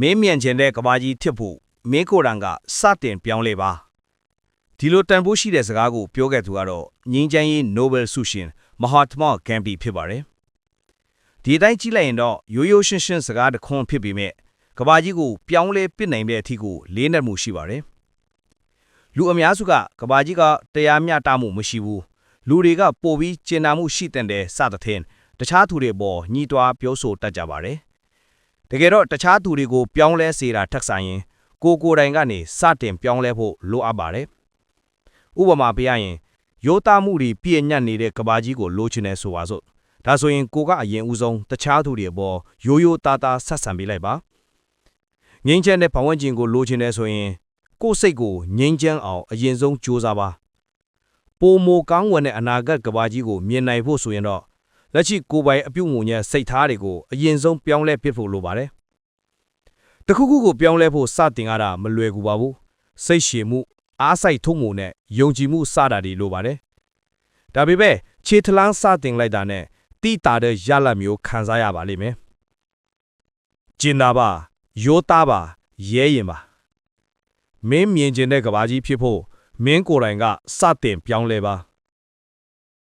မင်းမြန်ချင်တဲ့ကဘာကြီးဖြစ်ဖို့မင်းကိုယ်တိုင်ကစတင်ပြောင်းလဲပါဒီလိုတန်ဖိုးရှိတဲ့စကားကိုပြောခဲ့သူကတော့ငင်းချမ်းရေး Nobel ဆုရှင်မဟာတမဂမ်ဘီဖြစ်ပါတယ်ဒီအတိုင်းကြည့်လိုက်ရင်တော့ရိုးရိုးရှင်းရှင်းစကားတစ်ခွန်းဖြစ်ပေမဲ့ကဘာကြီးကိုပြောင်းလဲပစ်နိုင်တဲ့အထီကိုလေးနက်မှုရှိပါတယ်လူအများစုကကဘာကြီးကတရားမျှတမှုမရှိဘူးလူတွေကပိုပြီးကျင်နာမှုရှိတဲ့တဲ့စသဖြင့်တခြားသူတွေပေါ်ညှိတွားပြောဆိုတတ်ကြပါတယ် တကယ်တော့တခြားသူတွေကိုပြောင်းလဲစေတာထက်ဆိုင်ရင်ကိုကိုယ်တိုင်ကနေစတင်ပြောင်းလဲဖို့လိုအပ်ပါတယ်ဥပမာပြရရင်ရိုးသားမှုတွေပြည့်ညတ်နေတဲ့ကဘာကြီးကိုလိုချင်တယ်ဆိုပါစို့ဒါဆိုရင်ကိုကအရင်ဦးဆုံးတခြားသူတွေပေါ်ရိုးရိုးသားသားဆက်ဆံပေးလိုက်ပါငင်းချမ်းတဲ့ဘဝဝင်ကျင်ကိုလိုချင်တယ်ဆိုရင်ကိုယ်စိတ်ကိုငင်းချမ်းအောင်အရင်ဆုံးကြိုးစားပါပိုမိုကောင်းဝင်တဲ့အနာဂတ်ကဘာကြီးကိုမြင်နိုင်ဖို့ဆိုရင်တော့ လက်ရှိကိုယ်ပိုင်အပြုတ်မှုညံစိတ်ထားတွေကိုအရင်ဆုံးပြောင်းလဲပစ်ဖို့လိုပါတယ်တခုခုကိုပြောင်းလဲဖို့စတင်ရတာမလွယ်ကူပါဘူးစိတ်ရှည်မှုအားစိုက်ထုံးမှုနဲ့ယုံကြည်မှုစတာတွေလိုပါတယ်ဒါပေမဲ့ခြေထလန်းစတင်လိုက်တာနဲ့တိတာတဲ့ရလတ်မျိုးခံစားရပါလိမ့်မယ်ကျင်နာပါရိုးသားပါရဲရင်ပါမင်းမြင်ကျင်တဲ့ကဘာကြီးဖြစ်ဖို့မင်းကိုယ်တိုင်ကစတင်ပြောင်းလဲပါ